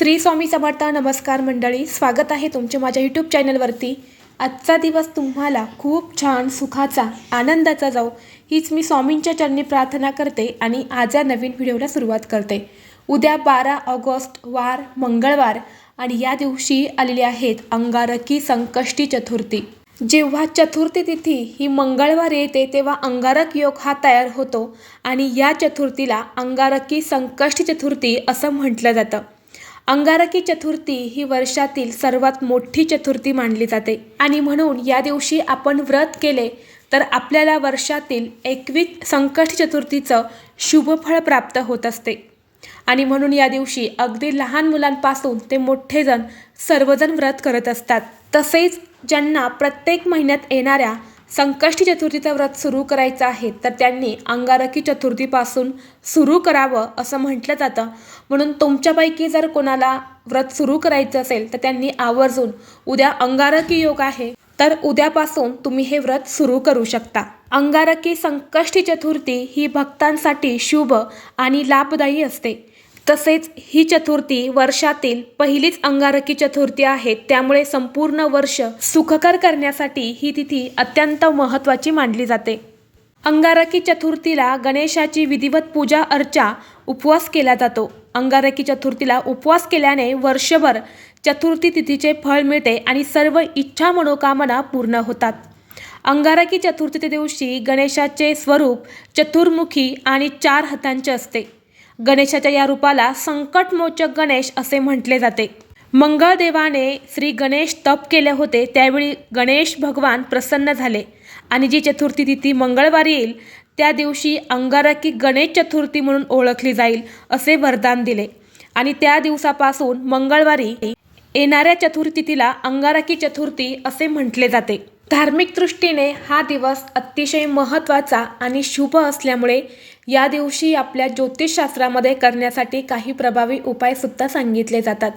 श्री स्वामी समर्थ नमस्कार मंडळी स्वागत आहे तुमचे माझ्या यूट्यूब चॅनलवरती आजचा दिवस तुम्हाला खूप छान सुखाचा आनंदाचा जाऊ हीच मी स्वामींच्या चरणी प्रार्थना करते आणि आज या नवीन व्हिडिओला सुरुवात करते. उद्या बारा ऑगस्ट वार मंगळवार आणि या दिवशी आलेली आहेत अंगारकी संकष्टी चतुर्थी. जेव्हा चतुर्थी तिथी ही मंगळवार येते तेव्हा अंगारक योग हा तयार होतो आणि या चतुर्थीला अंगारकी संकष्टी चतुर्थी असं म्हटलं जातं. अंगारकी चतुर्थी ही वर्षातील सर्वात मोठी चतुर्थी मानली जाते. आणि म्हणून या दिवशी आपण व्रत केले तर आपल्याला वर्षातील एकवीस संकट चतुर्थीचं शुभफळ प्राप्त होत असते. आणि म्हणून या दिवशी अगदी लहान मुलांपासून ते मोठे जण सर्वजण व्रत करत असतात. तसेच ज्यांना प्रत्येक महिन्यात येणाऱ्या संकष्टी चतुर्थीचं व्रत सुरू करायचं आहे तर त्यांनी अंगारकी चतुर्थीपासून सुरू करावं असं म्हटलं जातं. म्हणून तुमच्यापैकी जर कोणाला व्रत सुरू करायचं असेल तर त्यांनी आवर्जून उद्या अंगारकी योग आहे तर उद्यापासून तुम्ही हे व्रत सुरू करू शकता. अंगारकी संकष्टी चतुर्थी ही भक्तांसाठी शुभ आणि लाभदायी असते. तसेच ही चतुर्थी वर्षातील पहिलीच अंगारकी चतुर्थी आहे. त्यामुळे संपूर्ण वर्ष सुखकर करण्यासाठी ही तिथी अत्यंत महत्त्वाची मानली जाते. अंगारकी चतुर्थीला गणेशाची विधिवत पूजा अर्चा उपवास केला जातो. अंगारकी चतुर्थीला उपवास केल्याने वर्षभर चतुर्थी तिथीचे फळ मिळते आणि सर्व इच्छा मनोकामना पूर्ण होतात. अंगारकी चतुर्थीच्या दिवशी गणेशाचे स्वरूप चतुर्मुखी आणि चार हातांचे असते. गणेशाच्या या रूपाला संकटमोचक गणेश असे म्हटले जाते. मंगळदेवाने श्री गणेश तप केले होते त्यावेळी गणेश भगवान प्रसन्न झाले आणि जी चतुर्थी तिथी मंगळवारी येईल त्या दिवशी अंगारकी गणेश चतुर्थी म्हणून ओळखली जाईल असे वरदान दिले. आणि त्या दिवसापासून मंगळवारी येणाऱ्या चतुर्थीला अंगारकी चतुर्थी असे म्हटले जाते. धार्मिक दृष्टीने हा दिवस अतिशय महत्त्वाचा आणि शुभ असल्यामुळे या दिवशी आपल्या ज्योतिषशास्त्रामध्ये करण्यासाठी काही प्रभावी उपायसुद्धा सांगितले जातात.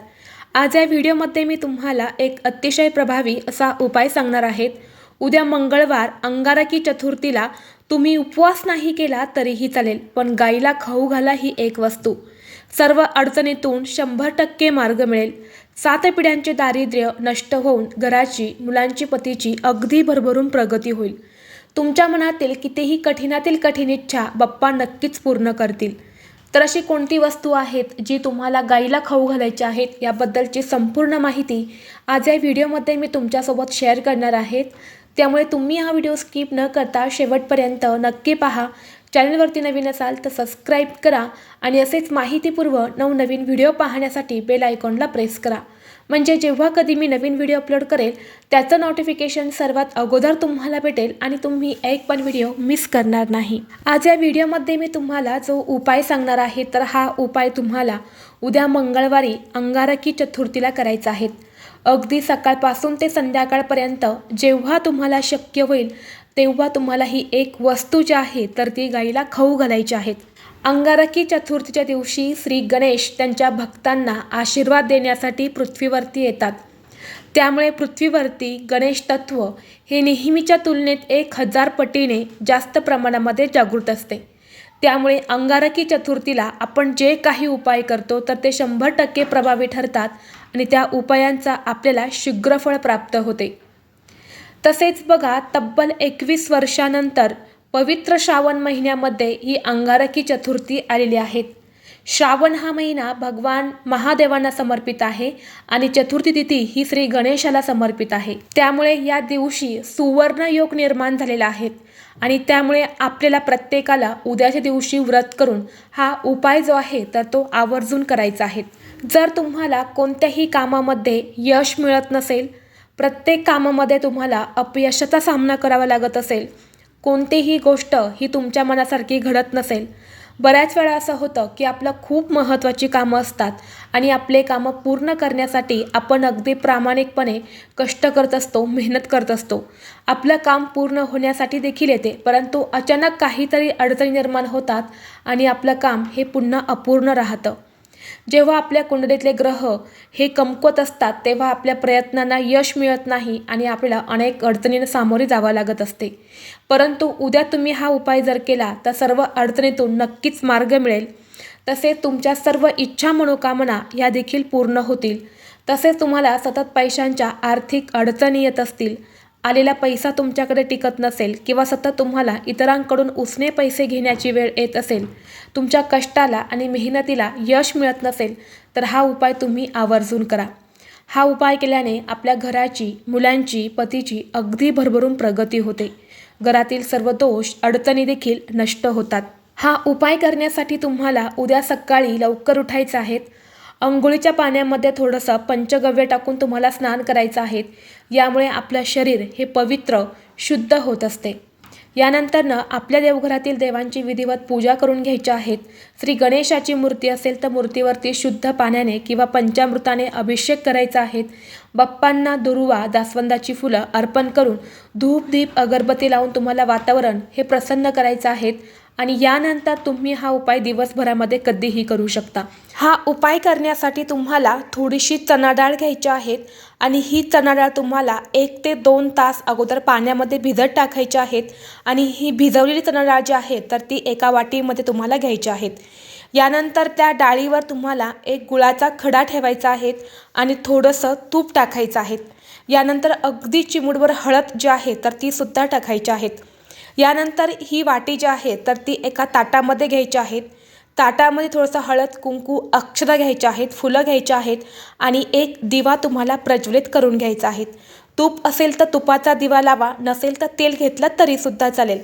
आज या व्हिडिओमध्ये मी तुम्हाला एक अतिशय प्रभावी असा उपाय सांगणार आहेत. उद्या मंगळवार अंगारकी चतुर्थीला तुम्ही उपवास नाही केला तरीही चालेल पण गाईला खाऊ घाला ही एक वस्तू. सर्व अडचणीतून शंभर टक्के मार्ग मिळेल. सात पिढ्यांचे दारिद्र्य नष्ट होऊन घराची मुलांची पतीची अगदी भरभरून प्रगती होईल. तुमच्या मनातील कितीही कठीणातील कठीण इच्छा बाप्पा नक्कीच पूर्ण करतील. तर अशी कोणती वस्तू आहेत जी तुम्हाला गाईला खाऊ घालायची आहेत याबद्दलची संपूर्ण माहिती आज या व्हिडिओमध्ये मी तुमच्यासोबत शेअर करणार आहेत त्यामुळे तुम्ही हा व्हिडिओ स्किप न करता शेवटपर्यंत नक्की पहा. चॅनलवरती नवीन असाल तर सबस्क्राईब करा आणि असेच माहितीपूर्व नवनवीन व्हिडिओ पाहण्यासाठी बेल आयकॉनला प्रेस करा. म्हणजे जेव्हा कधी मी नवीन व्हिडिओ अपलोड करेल त्याचं नोटिफिकेशन सर्वात अगोदर तुम्हाला भेटेल आणि तुम्ही एक पण व्हिडिओ मिस करणार नाही. आज या व्हिडिओमध्ये मी तुम्हाला जो उपाय सांगणार आहे तर हा उपाय तुम्हाला उद्या मंगळवारी अंगारकी चतुर्थीला करायचा आहे. अगदी सकाळपासून ते संध्याकाळपर्यंत जेव्हा तुम्हाला शक्य होईल तेव्हा तुम्हाला ही एक वस्तू जी आहे तर ती गाईला खाऊ घालायची आहेत अंगारकी चतुर्थीच्या दिवशी श्री गणेश त्यांच्या भक्तांना आशीर्वाद देण्यासाठी पृथ्वीवरती येतात. त्यामुळे पृथ्वीवरती गणेश तत्व हे नेहमीच्या तुलनेत एक हजार पटीने जास्त प्रमाणामध्ये जागृत असते. त्यामुळे अंगारकी चतुर्थीला आपण जे काही उपाय करतो तर ते शंभर टक्के प्रभावी ठरतात आणि त्या उपायांचा आपल्याला शीघ्रफळ प्राप्त होते. तसेच बघा तब्बल एकवीस वर्षानंतर पवित्र श्रावण महिन्यामध्ये ही अंगारकी चतुर्थी आलेली आहेत. श्रावण हा महिना भगवान महादेवांना समर्पित आहे आणि चतुर्थी तिथी ही श्री गणेशाला समर्पित आहे. त्यामुळे या दिवशी सुवर्ण योग निर्माण झालेला आहे आणि त्यामुळे आपल्याला प्रत्येकाला उद्याच्या दिवशी व्रत करून हा उपाय जो आहे तर तो आवर्जून करायचा आहे. जर तुम्हाला कोणत्याही कामामध्ये यश मिळत नसेल प्रत्येक कामामध्ये तुम्हाला अपयशाचा सामना करावा लागत असेल. कोणतीही गोष्ट ही तुमच्या मनासारखी घडत नसेल. बऱ्याच वेळा असं होतं की आपलं खूप महत्त्वाची कामं असतात आणि आपले कामं पूर्ण करण्यासाठी आपण अगदी प्रामाणिकपणे कष्ट करत असतो मेहनत करत असतो. आपलं काम पूर्ण होण्यासाठी देखील येते परंतु अचानक काहीतरी अडचणी निर्माण होतात आणि आपलं काम हे पुन्हा अपूर्ण राहतं. जेव्हा आपल्या कुंडलीतले ग्रह हे कमकुवत असतात तेव्हा आपल्या प्रयत्नांना यश मिळत नाही आणि आपल्याला अनेक अडचणींना सामोरे जावं लागत असते. परंतु उद्या तुम्ही हा उपाय जर केला तर सर्व अडचणीतून नक्कीच मार्ग मिळेल. तसेच तुमच्या सर्व इच्छा मनोकामना या देखील पूर्ण होतील. तसेच तुम्हाला सतत पैशांच्या आर्थिक अडचणी येत असतील. आलेला पैसा तुमच्याकडे टिकत नसेल किंवा सतत तुम्हाला इतरांकडून उसने पैसे घेण्याची वेळ येत असेल तुमच्या कष्टाला आणि मेहनतीला यश मिळत नसेल तर हा उपाय तुम्ही आवर्जून करा. हा उपाय केल्याने आपल्या घराची मुलांची पतीची अगदी भरभरून प्रगती होते. घरातील सर्व दोष अडचणी देखील नष्ट होतात. हा उपाय करण्यासाठी तुम्हाला उद्या सकाळी लवकर उठायचं आहेत. अंघोळीच्या पाण्यामध्ये थोडंसं पंचगव्य टाकून तुम्हाला स्नान करायचं आहे. यामुळे आपलं शरीर हे पवित्र शुद्ध होत असते. यानंतरनं आपल्या देवघरातील देवांची विधिवत पूजा करून घ्यायच्या आहेत श्री गणेशाची मूर्ती असेल तर मूर्तीवरती शुद्ध पाण्याने किंवा पंचामृताने अभिषेक करायचा आहे. बाप्पांना दुर्वा दासवंदाची फुलं अर्पण करून धूप दीप अगरबत्ती लावून तुम्हाला वातावरण हे प्रसन्न करायचं आहे. आणि यानंतर तुम्ही हा उपाय दिवसभरामध्ये कधीही करू शकता. हा उपाय करण्यासाठी तुम्हाला थोडीशी चणाडाळ घ्यायची आहेत आणि ही चणाडाळ तुम्हाला एक ते दोन तास अगोदर पाण्यामध्ये भिजत टाकायची आहेत आणि ही भिजवलेली चणाडाळ जी आहे तर ती एका वाटीमध्ये तुम्हाला घ्यायची आहेत. यानंतर त्या डाळीवर तुम्हाला एक गुळाचा खडा ठेवायचा आहे आणि थोडंसं तूप टाकायचं आहे. यानंतर अगदी चिमुडवर हळद जी आहे तर ती सुद्धा टाकायची आहेत. यानंतर ही वाटी जी आहे तर ती एका ताटामध्ये घ्यायची आहेत. ताटामध्ये थोडंसं हळद कुंकू अक्षता घ्यायच्या आहेत फुलं घ्यायची आहेत आणि एक दिवा तुम्हाला प्रज्वलित करून घ्यायचा आहे. तूप असेल तर तुपाचा दिवा लावा नसेल तर तेल घेतलं तरीसुद्धा चालेल.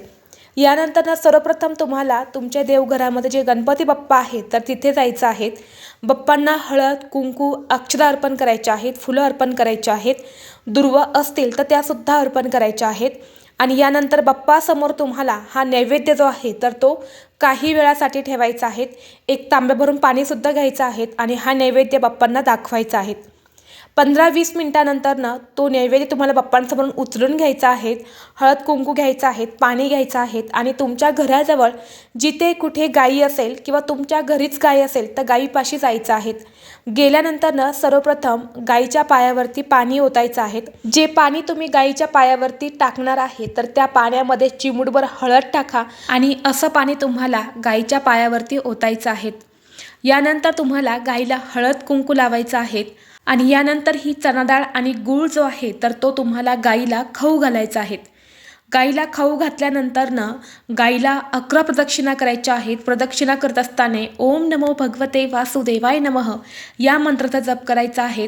यानंतर ना सर्वप्रथम तुम्हाला तुमच्या देवघरामध्ये जे गणपती बाप्पा आहेत तर तिथे जायचं आहे. बाप्पांना हळद कुंकू अक्षदा अर्पण करायचे आहेत फुलं अर्पण करायचे आहेत. दुर्व असतील तर त्यासुद्धा अर्पण करायच्या आहेत. आणि यानंतर बाप्पासमोर तुम्हाला हा नैवेद्य जो आहे तर तो काही वेळासाठी ठेवायचा आहे. एक तांब्या भरून पाणीसुद्धा घ्यायचं आहेत आणि हा नैवेद्य बाप्पांना दाखवायचा आहे. पंधरा वीस मिनटानंतरनं तो नैवेद्य तुम्हाला बाप्पांसमोरून उचलून घ्यायचा आहे हळद कुंकू घ्यायचं आहे पाणी घ्यायचं आहे आणि तुमच्या घराजवळ जिथे कुठे गायी असेल किंवा तुमच्या घरीच गायी असेल तर गायीपाशी जायचं आहे. गेल्यानंतरनं सर्वप्रथम गाईच्या पायावरती पाणी ओतायचं आहे. जे पाणी तुम्ही गाईच्या पायावरती टाकणार आहे तर त्या पाण्यामध्ये चिमूटभर हळद टाका आणि असं पाणी तुम्हाला गाईच्या पायावरती ओतायचं आहे. यानंतर तुम्हाला गाईला हळद कुंकू लावायचं आहे. आणि यानंतर ही चणा डाळ आणि गूळ जो आहे तर तो तुम्हाला गाईला खाऊ घालायचा आहे. गाईला खाऊ घातल्यानंतरनं गाईला अकरा प्रदक्षिणा करायच्या आहेत. प्रदक्षिणा करत असताना ओम नमो भगवते वासुदेवाय नमः या मंत्राचा जप करायचा आहे.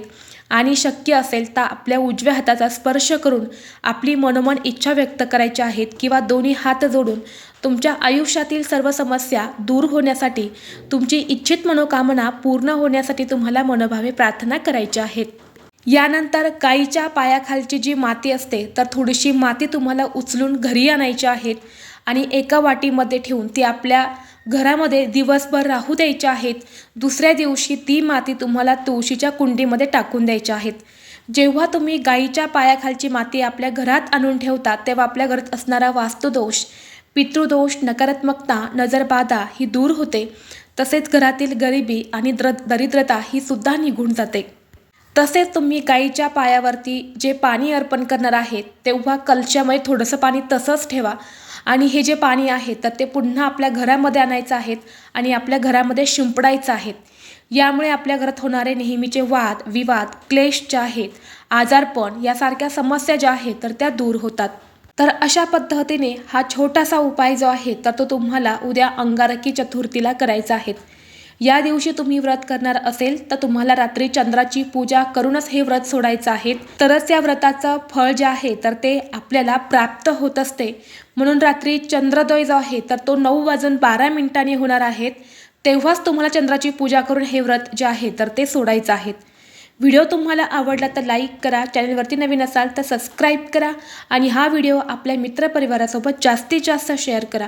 आणि शक्य असेल तर आपल्या उजव्या हाताचा स्पर्श करून आपली मनोमन इच्छा व्यक्त करायच्या आहेत किंवा दोन्ही हात जोडून तुमच्या आयुष्यातील सर्व समस्या दूर होण्यासाठी तुमची इच्छित मनोकामना पूर्ण होण्यासाठी तुम्हाला मनोभावे प्रार्थना करायच्या आहेत. यानंतर गाईच्या पायाखालची जी माती असते तर थोडीशी माती तुम्हाला उचलून घरी आणायची आहेत आणि एका वाटीमध्ये ठेवून ती आपल्या घरामध्ये दिवसभर राहू द्यायच्या आहेत दुसऱ्या दिवशी ती माती तुम्हाला तुळशीच्या कुंडीमध्ये टाकून द्यायच्या आहेत जेव्हा तुम्ही गाईच्या पायाखालची माती आपल्या घरात आणून ठेवता तेव्हा आपल्या घरात असणारा वास्तुदोष पितृदोष नकारात्मकता नजरबाधा ही दूर होते. तसेच घरातील गरिबी आणि द्र दरिद्रता ही सुद्धा निघून जाते. तसेच तुम्ही गाईच्या पायावरती जे पाणी अर्पण करणार आहेत तेव्हा कलशामध्ये थोडंसं पाणी तसंच ठेवा. आणि हे जे पाणी आहे तर ते पुन्हा आपल्या घरामध्ये आणायचं आहेत आणि आपल्या घरामध्ये शिंपडायचं आहेत यामुळे आपल्या घरात होणारे नेहमीचे वाद विवाद क्लेश जे आहेत आजारपण यासारख्या समस्या ज्या आहेत तर त्या दूर होतात. तर अशा पद्धतीने हा छोटासा उपाय जो आहे तर तो तुम्हाला उद्या अंगारकी चतुर्थीला करायचा आहे. या दिवशी तुम्ही व्रत करणार असेल तर तुम्हाला रात्री चंद्राची पूजा करूनच हे व्रत सोडायचं आहे. तरच या व्रताचं फळ जे आहे तर ते आपल्याला प्राप्त होत असते. म्हणून रात्री चंद्रोदय जो आहे तर तो नऊ वाजून बारा मिनिटांनी होणार आहेत तेव्हाच तुम्हाला चंद्राची पूजा करून हे व्रत जे आहे तर ते सोडायचं आहे. व्हिडिओ तुम्हाला आवडला तर लाईक करा चॅनलवरती नवीन असाल तर सबस्क्राईब करा आणि हा व्हिडिओ आपल्या मित्रपरिवारासोबत जास्तीत जास्त शेअर करा.